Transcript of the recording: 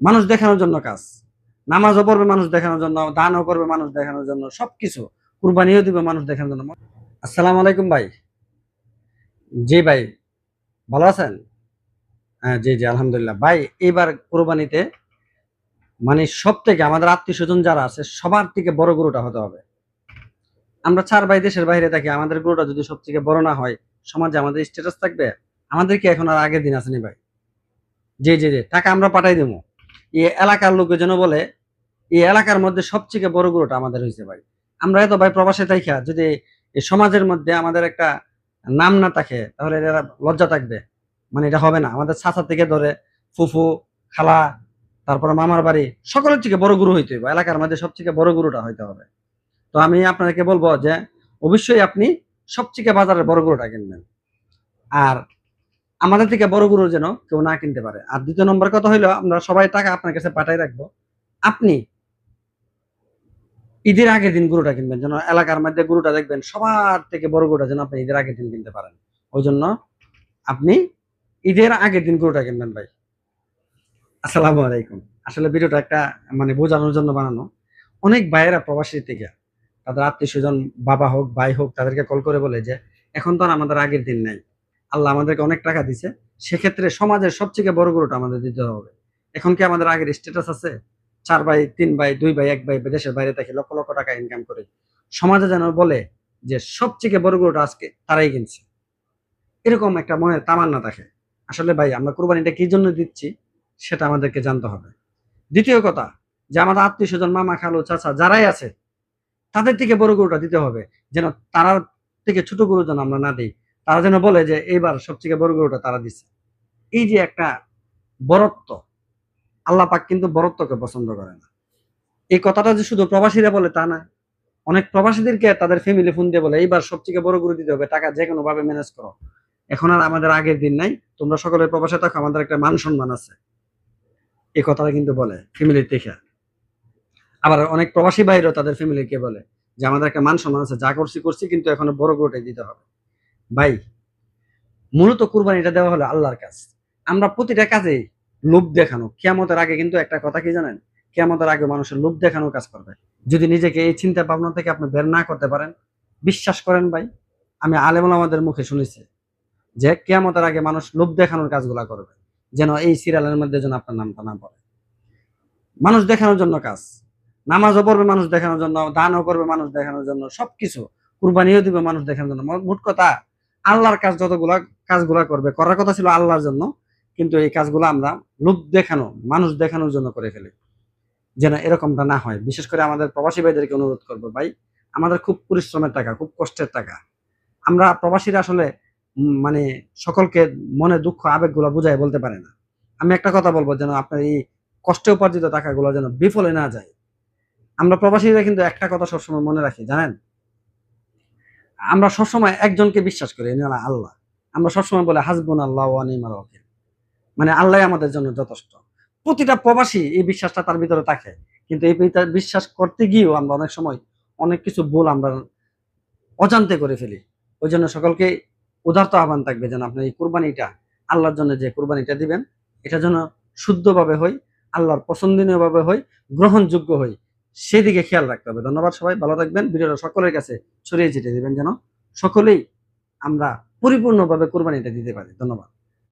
মানুষ দেখানোর জন্য কাজ। নামাজও পড়বে মানুষ দেখানোর জন্য, দানও করবে মানুষ দেখানোর জন্য, সবকিছু। কুরবানিও দিবে মানুষ দেখানোর জন্য। আসসালামু আলাইকুম ভাই। জি ভাই, ভালো আছেন? হ্যাঁ জি জি, আলহামদুলিল্লাহ। ভাই এইবার কোরবানিতে মানে সব থেকে আমাদের আত্মীয় স্বজন যারা আছে, সবার থেকে বড় গরুটা হতে হবে। আমরা চার ভাই দেশের বাইরে থাকি, আমাদের গরুটা যদি সব থেকে বড় না হয়, সমাজে আমাদের স্ট্যাটাস থাকবে। আমাদের কি এখন আর আগের দিন আসেনি ভাই? জি জি জি, টাকা আমরা পাঠাই দেবো। এই এলাকার লোকে যেন বলে এই এলাকার মধ্যে সবচেয়ে বড় গরুটা আমাদের হয়েছে ভাই। আমরা এত ভাই প্রবাসে থাইকা, যদি এই সমাজের মধ্যে আমাদের একটা নাম না থাকে, তাহলে এরা লজ্জা থাকবে। মানে এটা হবে না। আমাদের ছাতা থেকে ধরে ফুফু, খালা, তারপরে মামার বাড়ি, সকলের থেকে বড় গুরু হইতে হবে এলাকার মধ্যে সবথেকে বড় গুরুটা হইতে হবে। তো আমি আপনাকে বলব যে, অবশ্যই আপনি সবথেকে বাজারের বড় গুরুটা কিনবেন। আর আমাদের থেকে বড় গরু যেন কেউ না কিনতে পারে। আর দ্বিতীয় নম্বর কথা হইল, আমরা সবাই টাকা আপনার কাছে পাঠাই রাখব। আপনি ঈদের আগের দিন গরুটা কিনবেন, যেন এলাকার মধ্যে গরুটা দেখবেন, সবার থেকে বড় গরুটা যেন আপনি ঈদের আগের দিন কিনতে পারেন। ওই জন্য আপনি ঈদের আগের দিন গরুটা কিনবেন ভাই। আসসালামু আলাইকুম। আসলে ভিডিওটা একটা মানে বোঝানোর জন্য বানানো। অনেক ভাইয়েরা প্রবাসী থেকে, তাদের আত্মীয় স্বজন, বাবা হোক, ভাই হোক, তাদেরকে কল করে বলে যে, এখন তো আর আমাদের আগের দিন নাই। আল্লাহ আমাদেরকে অনেক টাকা দিছে। সেক্ষেত্রে সমাজের সবথেকে বড় গরুটা আমাদের দিতে হবে। এখন কি আমাদের আগের স্ট্যাটাস আছে? চার ভাই, তিন ভাই, দুই ভাই, এক ভাই দেশের বাইরে থেকে লক্ষ লক্ষ টাকা ইনকাম করে। সমাজে যেন বলে যে সবথেকে বড় গরুটা আজকে তারাই কিনছে। এরকম একটা মনের তামান্না থাকে। আসলে ভাই, আমরা কোরবানিটা কি জন্য দিচ্ছি সেটা আমাদেরকে জানতে হবে। দ্বিতীয় কথা, যে আমাদের আত্মীয় স্বজন, মামা, খালু, চাচা যারাই আছে, তাদের থেকে বড় গরুটা দিতে হবে। যেন তারা থেকে ছোট গরু যেন আমরা না দিই। তারা যেন বলে যে এইবার সবথেকে বড় গরুটা তারা দিচ্ছে এই যে একটা বরত্ব, আল্লাহ পাক কিন্তু বরত্বকে পছন্দ করে না। এই কথাটা যে শুধু প্রবাসীরা বলে তা না অনেক প্রবাসীদেরকে তাদের ফ্যামিলি ফোন দিয়ে বলে, এইবার সবথেকে বড় গরু দিতে হবে, টাকা যে কোনো ভাবে ম্যানেজ করো। এখন আর আমাদের আগের দিন নাই, তোমরা সকলে প্রবাসে থাকো, আমাদের একটা মান সম্মান আছে। এই কথাটা কিন্তু বলে ফ্যামিলির দেখে আবার অনেক প্রবাসী বাইরেও তাদের ফ্যামিলিকে বলে যে, আমাদের একটা মান সম্মান আছে, যা করছি করছি, কিন্তু এখনও বড় গরুটাই দিতে হবে। ভাই, মূলত কুরবানিটা দেওয়া হলো আল্লাহর কাজ। আমরা প্রতিটা কাজে লোভ দেখানো, কেয়ামতের আগে কিন্তু একটা কথা কি জানেন? কেয়ামতের আগে মানুষের লোভ দেখানোর কাজ করবে। যদি নিজেকে এই চিন্তা ভাবনা থেকে আপনি বের না করতে পারেন, বিশ্বাস করেন ভাই, আমি আলেমুল আমাদের মুখে শুনেছি যে কেয়ামতের আগে মানুষ লোভ দেখানোর কাজগুলা করবে, যেন এই সিরিয়ালের মধ্যে যেন আপনার নামটা না পড়ে। মানুষ দেখানোর জন্য কাজ, নামাজও পড়বে মানুষ দেখানোর জন্য, দানও করবে মানুষ দেখানোর জন্য, সবকিছু। কুরবানিও দিবে মানুষ দেখানোর জন্য। মোট কথা আল্লাহর কাজ যতগুলা কাজগুলা করবে, করার কথা ছিল আল্লাহর জন্য, কিন্তু এই কাজগুলো আমরা লোভ দেখানো, মানুষ দেখানোর জন্য করে ফেলি। যেন এরকমটা না হয়। বিশেষ করে আমাদের প্রবাসী ভাইদেরকে অনুরোধ করব, ভাই, আমাদের খুব পরিশ্রমের টাকা, খুব কষ্টের টাকা। আমরা প্রবাসীরা আসলে মানে সকলকে মনে দুঃখ, আবেগগুলো বুঝায় বলতে পারে না। আমি একটা কথা বলব, যেন আপনার এই কষ্টে উপার্জিত টাকাগুলো যেন বিফলে না যায়। আমরা প্রবাসীরা কিন্তু একটা কথা সবসময় মনে রাখি, জানেন? আমরা সবসময় একজনকে বিশ্বাস করি আল্লাহ। আমরা সবসময় বলে হাসবুন আল্লাহ মানে আল্লাহ আমাদের জন্য যথেষ্ট। প্রতিটা প্রবাসী এই বিশ্বাসটা তার ভিতরে থাকে। কিন্তু এই বিশ্বাস করতে গিয়েও আমরা অনেক সময় অনেক কিছু ভুল আমরা অজান্তে করে ফেলি। ওই জন্য সকলকে উদার্ত আহ্বান থাকবে যেন আপনার এই কুরবানিটা, আল্লাহর জন্য যে কুরবানিটা দিবেন, এটা যেন শুদ্ধভাবে হয়, আল্লাহর পছন্দনীয় ভাবে হয়, গ্রহণযোগ্য হয়। সেদিকে খেয়াল রাখতে হবে। ধন্যবাদ সবাই, ভালো থাকবেন। ভিডিওটা সকলের কাছে ছড়িয়ে ছিটিয়ে দেবেন যেন সকলেই আমরা পরিপূর্ণভাবে কোরবানিটা দিতে পারি। ধন্যবাদ।